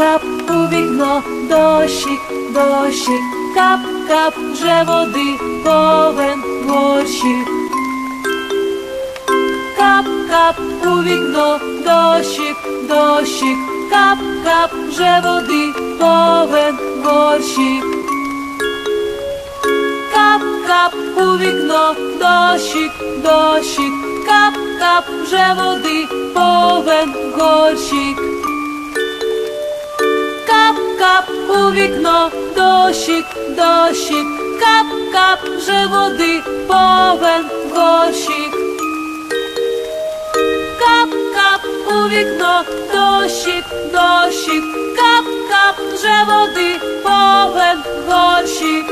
кап у вікно, дощик, дощик, кап, кап, вже води, повен горщик. Кап, кап у вікно, дощик, дощик, кап, кап, вже води, повен горщик. Кап, кап у вікно, дощик, дощик, кап, кап, вже води, повен горщик. У вікно, дощик, дощик, кап, кап, вже води, повен горщик. Кап, кап у вікно, дощик, дощик, кап, кап, вже води, повен горщик.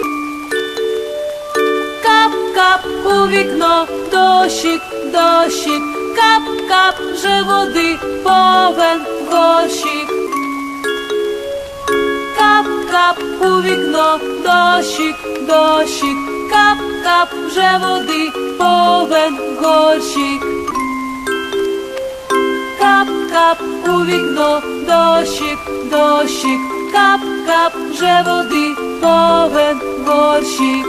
Кап, кап у вікно, дощик, дощик, кап, кап, вже води, повен горщик. Кап, у вікно, дощик, дощик, кап, кап, вже води, повен горщик. Кап, кап у вікно, дощик, дощик, кап, кап, вже води, повен горщик.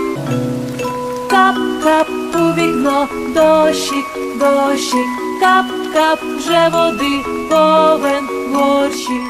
Кап, кап у вікно, дощик, дощик, кап, кап, вже води, повен горщик.